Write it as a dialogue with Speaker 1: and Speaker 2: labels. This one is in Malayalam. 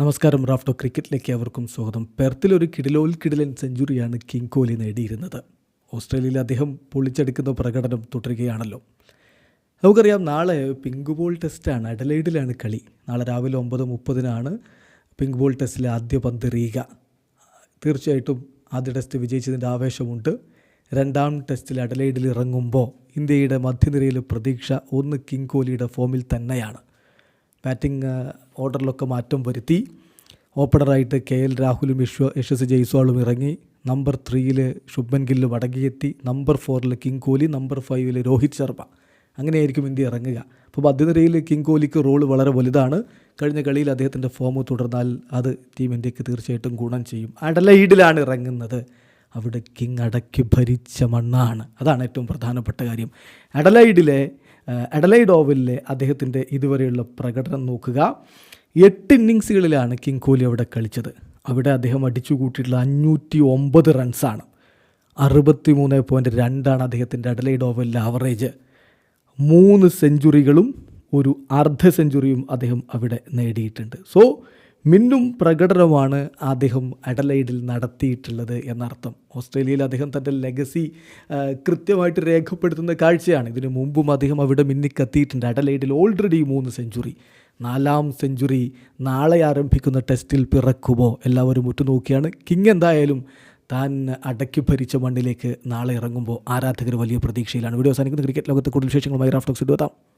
Speaker 1: നമസ്കാരം റാഫ്റ്റോ ക്രിക്കറ്റിലേക്ക് അവർക്കും സ്വാഗതം. പെർത്തിലൊരു കിടിലോൽ കിടിലൻ സെഞ്ചുറിയാണ് കിങ് കോഹ്ലി നേടിയിരുന്നത്. ഓസ്ട്രേലിയയിൽ അദ്ദേഹം പൊളിച്ചെടുക്കുന്ന പ്രകടനം തുടരുകയാണല്ലോ. നമുക്കറിയാം നാളെ പിങ്ക് ബോൾ ടെസ്റ്റാണ് അഡലൈഡിലാണ് കളി. നാളെ രാവിലെ ഒമ്പത് മുപ്പതിനാണ് പിങ്ക് ബോൾ ടെസ്റ്റിലെ ആദ്യ പന്ത് റീഗ തീർച്ചയായിട്ടും ആദ്യ ടെസ്റ്റ് വിജയിച്ചതിന്റെ ആവേശമുണ്ട്. രണ്ടാം ടെസ്റ്റിൽ അഡലൈഡിൽ ഇറങ്ങുമ്പോൾ ഇന്ത്യയുടെ മധ്യനിരയിലെ പ്രതീക്ഷ ഒന്ന് കിങ് കോഹ്ലിയുടെ ഫോമിൽ തന്നെയാണ്. ബാറ്റിംഗ് ഓർഡറിലൊക്കെ മാറ്റം വരുത്തി. ഓപ്പണറായിട്ട് കെ എൽ രാഹുലും യശ്വ യശസ് ജയ്സ്വാളും ഇറങ്ങി. നമ്പർ ത്രീയിൽ ശുഭൻ ഗില്ല് മടങ്ങിയെത്തി നമ്പർ ഫോറിൽ കിങ് കോഹ്ലി നമ്പർ ഫൈവിൽ രോഹിത് ശർമ്മ. അങ്ങനെയായിരിക്കും ഇന്ത്യ ഇറങ്ങുക. അപ്പോൾ മധ്യനിരയിൽ കിങ് കോഹ്ലിക്ക് റോൾ വളരെ വലുതാണ്. കഴിഞ്ഞ കളിയിൽ അദ്ദേഹത്തിന്റെ ഫോം തുടർന്നാൽ അത് ടീം ഇന്ത്യയ്ക്ക് തീർച്ചയായിട്ടും ഗുണം ചെയ്യും. അഡലൈഡിലാണ് ഇറങ്ങുന്നത്. അവിടെ കിങ് അടക്കി ഭരിച്ച മണ്ണാണ്. അതാണ് ഏറ്റവും പ്രധാനപ്പെട്ട കാര്യം. അഡലൈഡിലെ അഡലൈഡ് ഓവലിലെ അദ്ദേഹത്തിന്റെ ഇതുവരെയുള്ള പ്രകടനം നോക്കുക. എട്ട് ഇന്നിങ്സുകളിലാണ് കിങ് കോഹ്ലി അവിടെ കളിച്ചത്. അവിടെ അദ്ദേഹം അടിച്ചു കൂട്ടിയിട്ടുള്ള അഞ്ഞൂറ്റി ഒമ്പത് റൺസാണ്. അറുപത്തി മൂന്ന് പോയിന്റ് രണ്ടാണ് അദ്ദേഹത്തിന്റെ അഡലൈഡ് ആവറേജ് മൂന്ന് സെഞ്ചുറികളും ഒരു അർദ്ധ സെഞ്ചുറിയും അദ്ദേഹം അവിടെ നേടിയിട്ടുണ്ട്. സോ മിന്നും പ്രകടനമാണ് അദ്ദേഹം അഡലൈഡിൽ നടത്തിയിട്ടുള്ളത് എന്നർത്ഥം. ഓസ്ട്രേലിയയിൽ അദ്ദേഹം തന്റെ ലെഗസി കൃത്യമായിട്ട് രേഖപ്പെടുത്തുന്ന കാഴ്ചയാണ്. ഇതിനു മുമ്പും അദ്ദേഹം അവിടെ മിന്നിക്കെത്തിയിട്ടുണ്ട്. അഡലൈഡിൽ ഓൾറെഡി മൂന്ന് സെഞ്ചുറി. നാലാം സെഞ്ചുറി നാളെ ആരംഭിക്കുന്ന ടെസ്റ്റിൽ പിറക്കുമോ എല്ലാവരും ഉറ്റുനോക്കിയാണ്. കിങ് എന്തായാലും താൻ അടക്കി ഭരിച്ച മണ്ണിലേക്ക് നാളെ ഇറങ്ങുമ്പോൾ ആരാധകർ വലിയ പ്രതീക്ഷയിലാണ്. വീഡിയോ അവസാനിക്കുന്ന. ക്രിക്കറ്റ് ലോകത്തെ കൂടുതൽ വിശേഷങ്ങളുമായി റാഫ്റ്റോക്സ് ഇടുവെത്താം